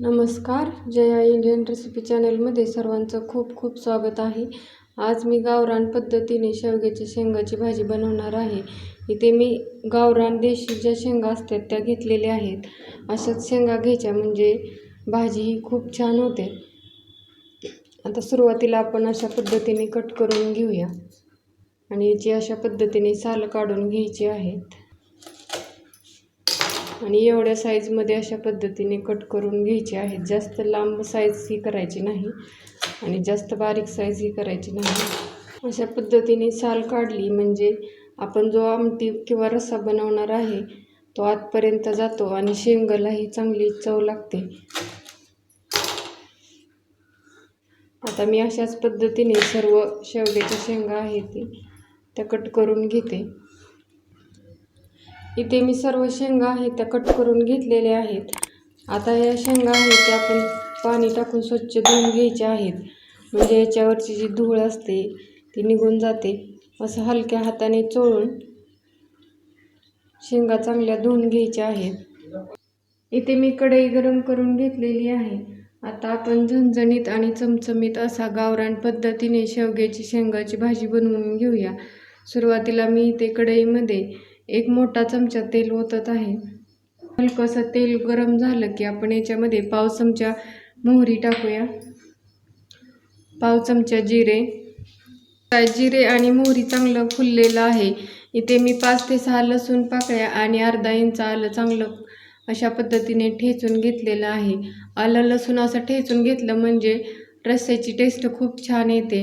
नमस्कार Jaya Indian recipe चॅनलमध्ये सर्वांचं खूप खूप स्वागत आहे. आज मी गावरान पद्धतीने शेवग्याची शेंगाची भाजी बनवणार आहे. इथे मी गावरान देशी ज्या शेंगा असतात त्या घेतलेल्या आहेत. अशाच शेंगा घ्यायच्या म्हणजे भाजी ही खूप छान होते. आता सुरुवातीला आपण अशा पद्धतीने कट करून घेऊया. आणि याची अशा पद्धतीने साल काढून घ्यायची आहेत. आणि एवढ्या साईजमध्ये अशा पद्धतीने कट करून घ्यायचे आहेत. जास्त लांब साईज ही करायची नाही आणि जास्त बारीक साईज ही करायची नाही. अशा पद्धतीने साल काढली म्हणजे आपण जो आमटी किंवा रस्सा बनवणार आहे तो आतपर्यंत जातो आणि शेंगालाही चांगली चव लागते. आता मी अशाच पद्धतीने सर्व शेवग्याच्या शेंगा आहेत ती त्या कट करून घेते. इथे मी सर्व शेंगा आहेत त्या कट करून घेतलेल्या आहेत. आता या शेंगा आहेत त्या आपण पाणी टाकून स्वच्छ धुवून घ्यायच्या आहेत. म्हणजे याच्यावरची जी धूळ असते ती निघून जाते. असं हलक्या हाताने चोळून शेंगा चांगल्या धुवून घ्यायच्या आहेत. इथे मी कढई गरम करून घेतलेली आहे. आता आपण झणझणीत आणि चमचमीत असा गावरान पद्धतीने शेवग्याची शेंगाची भाजी बनवून घेऊया. सुरुवातीला मी इथे कढईमध्ये एक मोठा चमचा तेल ओतत आहे. हलकंसं तेल गरम झालं की आपण याच्यामध्ये पाव चमचा मोहरी टाकूया. पाव चमचा जिरे. जिरे आणि मोहरी चांगलं फुललेलं आहे. इथे मी पाच ते सहा लसूण पाकळ्या आणि अर्धा इंच आलं चांगलं अशा पद्धतीने ठेचून घेतलेलं आहे. आलं लसूण असं ठेचून घेतलं म्हणजे रस्स्याची टेस्ट खूप छान येते.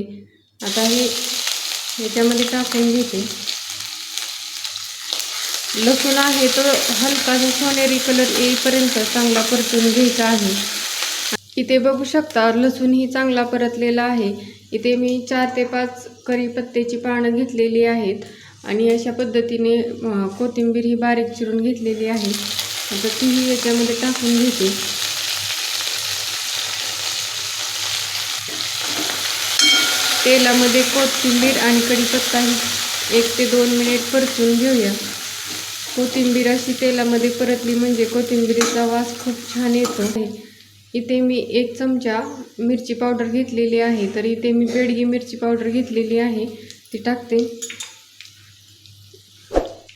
आता हे याच्यामध्ये टाकून घेते. लसूण आहे तो हलकासा सोनेरी कलर येईपर्यंत चांगला परतून घ्यायचा आहे. इथे बघू शकता लसूण ही चांगला परतलेला आहे. इथे मी चार ते पाच करीपत्त्याची पानं घेतलेली आहेत आणि अशा पद्धतीने कोथिंबीर ही बारीक चिरून घेतलेली आहे. आता तीही याच्यामध्ये टाकून घेते. तेलामध्ये कोथिंबीर आणि कढीपत्ता ही एक ते दोन मिनिट परतून घेऊया. कोथिंबीर अशी तेलामध्ये परतली म्हणजे कोथिंबीरीचा वास खूप छान येतो. इथे मी एक चमचा मिरची पावडर घेतलेली आहे. तर इथे मी बेडगी मिरची पावडर घेतलेली आहे. ती टाकते.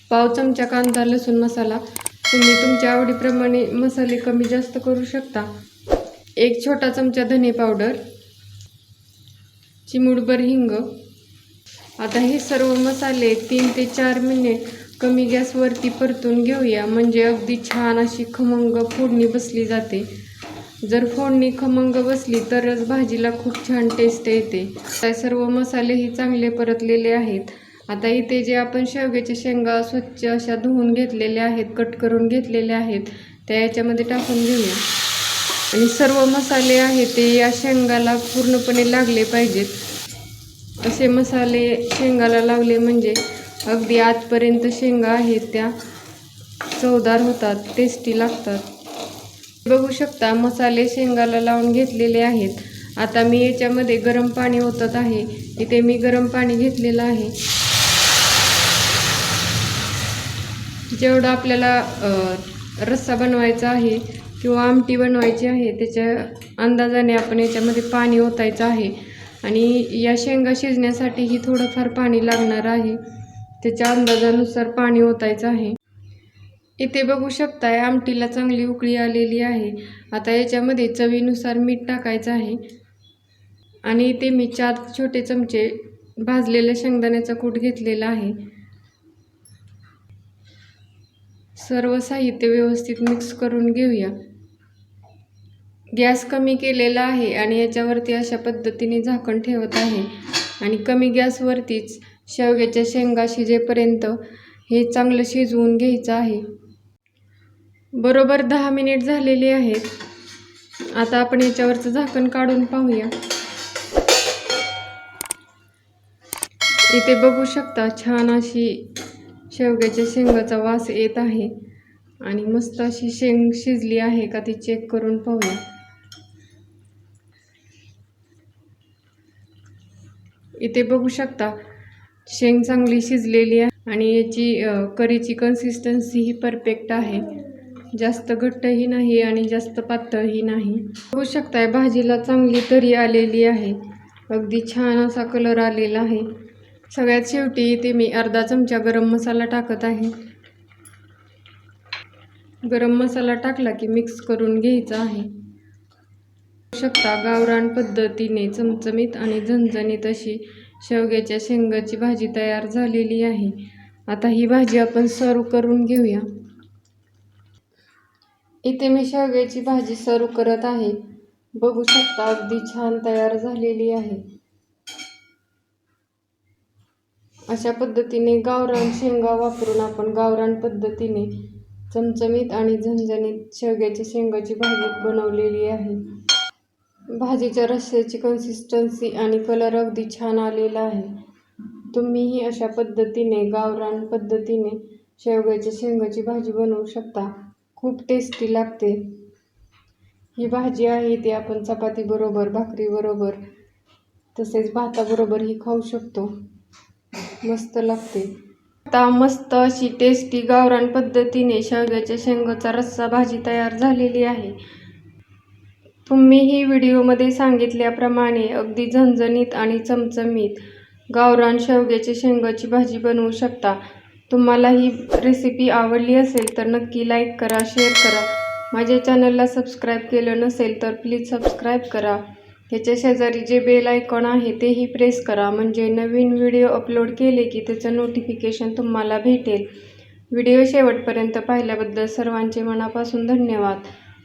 पाव चमचा कांदा लसूण मसाला. तुम्ही तुमच्या आवडीप्रमाणे मसाले कमी जास्त करू शकता. एक छोटा चमचा धने पावडर. चिमुडभर हिंग. आता हे सर्व मसाले तीन ते चार मिनिट कमी गॅसवरती परतून घेऊया. म्हणजे अगदी छान अशी खमंग फोडणी बसली जाते. जर फोडणी खमंग बसली तरच भाजीला खूप छान टेस्ट येते. सर्व मसालेही चांगले परतलेले आहेत. आता इथे जे आपण शेवग्याच्या शेंगा स्वच्छ अशा धुवून घेतलेल्या आहेत कट करून घेतलेल्या आहेत त्या याच्यामध्ये टाकून घेऊया. आणि सर्व मसाले आहेत ते या शेंगाला पूर्णपणे लागले पाहिजेत. असे मसाले शेंगाला लावले म्हणजे अगदी आजपर्यंत शेंगा आहेत त्या चवदार होतात टेस्टी लागतात. बघू शकता मसाले शेंगाला लावून घेतलेले आहेत. आता मी याच्यामध्ये गरम पाणी ओतत आहे. इथे मी गरम पाणी घेतलेलं आहे. जेवढं आपल्याला रस्सा बनवायचा आहे किंवा आमटी बनवायची आहे त्याच्या अंदाजाने आपण याच्यामध्ये पाणी ओतायचं आहे. आणि या शेंगा शिजण्यासाठीही थोडंफार पाणी लागणार आहे. त्याच्या अंदाजानुसार पाणी ओतायचं आहे. इथे बघू शकताय आमटीला चांगली उकळी आलेली आहे. आता याच्यामध्ये चवीनुसार मीठ टाकायचं आहे. आणि इथे मी चार छोटे चमचे भाजलेल्या शेंगदाण्याचा कूट घेतलेला आहे. सर्व साहित्य व्यवस्थित मिक्स करून घेऊया. गॅस कमी केलेला आहे आणि याच्यावरती अशा पद्धतीने झाकण ठेवत आहे. आणि कमी गॅसवरतीच शेवग्याच्या शेंगा शिजेपर्यंत हे चांगलं शिजवून घ्यायचं आहे. बरोबर दहा मिनिट झालेली आहेत. आता आपण याच्यावरचं झाकण काढून पाहूया. इथे बघू शकता छान अशी शेवग्याच्या शेंगाचा वास येत आहे. आणि मस्त अशी शेंग शिजली आहे का ती चेक करून पाहूया. इथे बघू शकता शेंग चांगली शिजलेली आहे आणि याची करीची कन्सिस्टन्सी ही परफेक्ट आहे. जास्त घट्टही नाही आणि जास्त पातळही नाही. होऊ शकताय भाजीला चांगली तरी आलेली आहे. अगदी छान असा कलर आलेला आहे. सगळ्यात शेवटी इथे मी अर्धा चमचा गरम मसाला टाकत आहे. गरम मसाला टाकला की मिक्स करून घ्यायचा आहे. शकता गावरान पद्धतीने चमचमीत आणि झणझणीत अशी शेवग्याच्या शेंगाची भाजी तयार झालेली आहे. आता ही भाजी आपण सर्व करून घेऊया. इथे मी शेवग्याची भाजी सर्व करत आहे. बघू शकता अगदी छान तयार झालेली आहे. अशा पद्धतीने गावरान शेंगा वापरून आपण गावरान पद्धतीने चमचमीत आणि झणझणीत शेवग्याच्या शेंगाची भाजी बनवलेली आहे. भाजीच्या रस्स्याची कन्सिस्टन्सी आणि कलर अगदी छान आलेला आहे. तुम्हीही अशा पद्धतीने गावरान पद्धतीने शेवग्याच्या शेंगाची भाजी बनवू शकता. खूप टेस्टी लागते. ही भाजी आहे ती आपण चपातीबरोबर भाकरीबरोबर तसेच भाताबरोबरही खाऊ शकतो. मस्त लागते. आता मस्त अशी टेस्टी गावरान पद्धतीने शेवग्याच्या शेंगाचा रस्सा भाजी तयार झालेली आहे. तुम्हीही व्हिडिओमध्ये सांगितल्याप्रमाणे अगदी झणझणीत आणि चमचमीत गावरान शेवग्याच्या शेंगाची भाजी बनवू शकता. तुम्हाला ही रेसिपी आवडली असेल तर नक्की लाईक करा शेअर करा. माझ्या चॅनलला सबस्क्राईब केलं नसेल तर प्लीज सबस्क्राईब करा. त्याच्या शेजारी जे बेल आयकॉन आहे तेही प्रेस करा. म्हणजे नवीन व्हिडिओ अपलोड केले की त्याचं नोटिफिकेशन तुम्हाला भेटेल. व्हिडिओ शेवटपर्यंत पाहिल्याबद्दल सर्वांचे मनापासून धन्यवाद.